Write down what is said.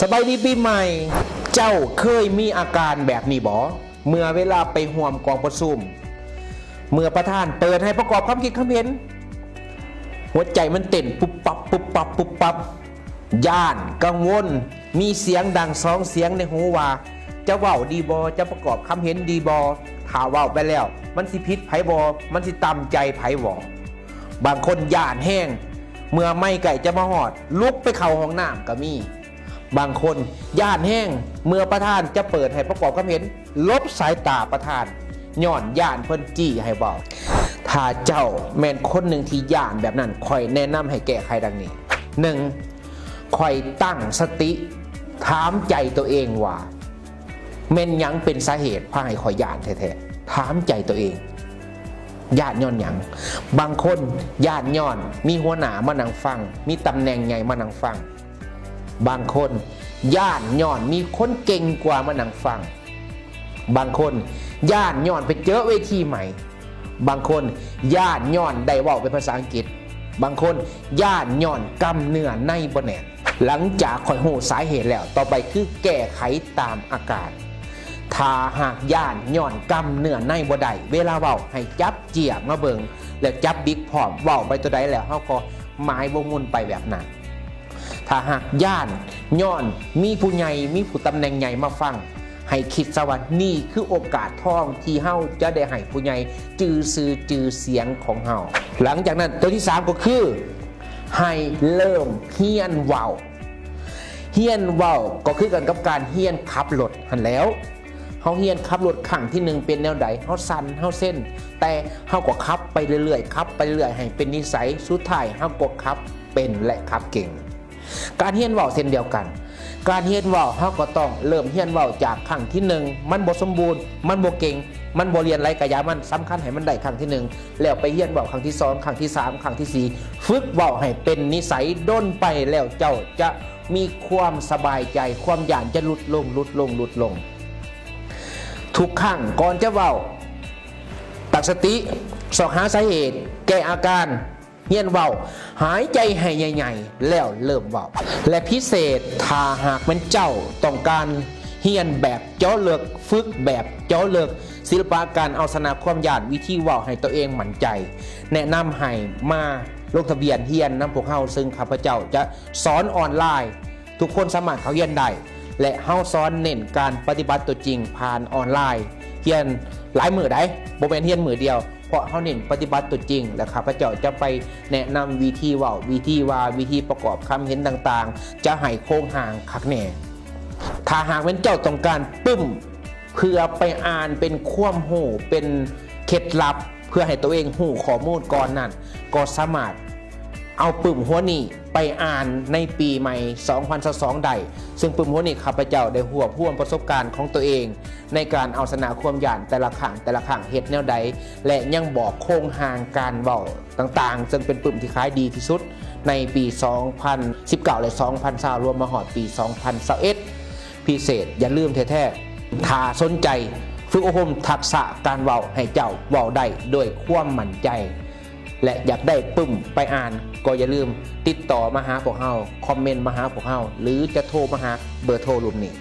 สบายดีปีใหม่ เจ้าเคยมีอาการแบบนี้บอเมื่อเวลาไปห่วมกองประชุม เมื่อประธานเปิดให้ประกอบความคิดความเห็น หัวใจมันเต้นปุ๊บปับปุ๊บปับปุ๊บปับย่านกังวล มีเสียงดังสองเสียงในหูว่า จะเว้าดีบอจะประกอบคำเห็นดีบอถ้าเว้าไปแล้ว มันสิพิษไผบอมันสิตามใจไผบอบางคนย่านแห้ง เมื่อไม่ไก่จะมาหอด ลุกไปเข่าห้องน้ำก็มี บางคนย่านแห้งเมื่อประธานจะเปิดให้ประกอบความเห็น ลบสายตาประธานย่อนย่านเพิ่นจี้ให้เบาถ้าเจ้าแมนคนหนึ่งที่ย่านแบบนั้นคอยแนะนำให้แก้ไขดังนี้หนึ่งคอยตั้งสติ ถามใจตัวเองว่าแม่นยังเป็นสาเหตุพาให้คอยย่านแท้ๆถามใจตัวเองญาติย้อนหยังบางคนญาติย้อน มีหัวหน้ามานั่งฟัง มีตำแหน่งใหญ่มานั่งฟัง บางคนญาติย้อนมีคนเก่งกว่ามานั่งฟัง บางคนญาติย้อนไปเจอเวทีใหม่ บางคนญาติย้อนได้เว่าเป็นภาษาอังกฤษ บางคนญาติย้อนกำเนื้อในบนแหนหลังจากคอยหูสาเหตุแล้ว ต่อไปคือแก้ไขตามอาการถ้าหากย่านย่อนกำเนื้อในบ่ได้เวลาเว้าให้จับเจียมาเบิงแล้วจับบิ๊กพร้อมเว้าไปตัวใดแล้วเฮาก็หมายวงมุนไปแบบนั้น ถ้าหากย่านย่อนมีผู้ใหญ่มีผู้ตำแหน่งใหญ่มาฟัง ให้คิดสวัสดนี่คือโอกาสทองที่เฮาจะได้ให้ผู้ใหญ่จือซื้อจือเสียงของเฮาหลังจากนั้นตัวที่ 3 ก็คือให้เริ่มเฮียนเว้าเฮียนเว้าก็คือกันกับการเฮียนขับรถหันแล้วเฮาเฮียนขับรถขังที่หนึ่งเป็นแนวใดเฮาสันเฮาเส้น แต่เฮาก็ขับไปเรื่อยๆขับไปเรื่อยให้เป็นนิสัยสุดท้ายเฮาก็ขับเป็นและขับเก่ง การเฮียนเว้าเส้นเดียวกัน การเฮียนเว้าเฮาก็ต้องเริ่มเฮียนเว้าจากครั้งที่หนึ่งมันบ่สมบูรณ์ มันบ่เก่ง มันบ่เรียนไรกะยามันสำคัญให้มันได้ครั้งที่หนึ่งแล้วไปเฮียนเว้าครั้งที่สองครั้งที่สามครั้งที่สี่ฝึกเว้าให้เป็นนิสัยด้นไปแล้วเจ้าจะมีความสบายใจความหยานจะลดลงลดลงลดลง ทุกครั้งก่อนจะเว้าตักสติสอกหาสาเหตุ แก้อาการ เฮียนเว้าหายใจให้ใหญ่ๆ แล้วเริ่มเว้าและพิเศษถ้าหากเป็นเจ้าต้องการเฮียนแบบเจ้าเลิกฝึกแบบเจ้าเลิกศิลปะการเอาชนะความยานวิธีเว้าให้ตัวเองหมั่นใจ แนะนำให้มาลงทะเบียนเฮียนน้ำพวกเฮาซึ่งข้าพเจ้าจะสอนออนไลน์ ทุกคนสามารเขาเฮียนได้และเฮาสอนเน้นการปฏิบัติตัวจริงผ่านออนไลน์ เฮียนหลายมือได้โบเป็นเฮียนมือเดียว เพราะเขาเน้นปฏิบัติตัวจริงและข้าพเจ้าจะไปแนะนำวิธีเว่าวิธีว่าวิธีประกอบคำเห็นต่างๆ จะให้โค้งห่างคักแน่ถ้าหากเป็นเจ้าต้องการปึ้มเพื่อไปอ่านเป็นความหูเป็นเคล็ดลับเพื่อให้ตัวเองหูข้อมูลก่อนนั่นก็สามารถ เอาปึ่มหัวนี่ไปอ่านในปีใหม่ 2022ใด ซึ่งปึ่มหัวนี่ข้าพเจ้าได้หัวพ่วงประสบการณ์ของตัวเอง ในการเอาชนะความหยานแต่ละขังแต่ละขังเฮ็ดแนวใด และยังบอกโครงห่างการเว้าต่างๆ ซึ่งเป็นปึ่มที่ขายดีที่สุดในปี 2019 และ 2020รวมมาหอดปี 2021พิเศษอย่าลืมแท้ๆถ้าสนใจฝึกอบรมทักษะการเว้าให้เจ้าเว้าได้ด้วยความมั่นใจ และอยากได้ปึ้มไปอ่านก็อย่าลืม ติดต่อมาหาพวกเฮาคอมเมนต์มาหาพวกเฮาหรือจะโทรมาหาเบอร์โทรรุมนี้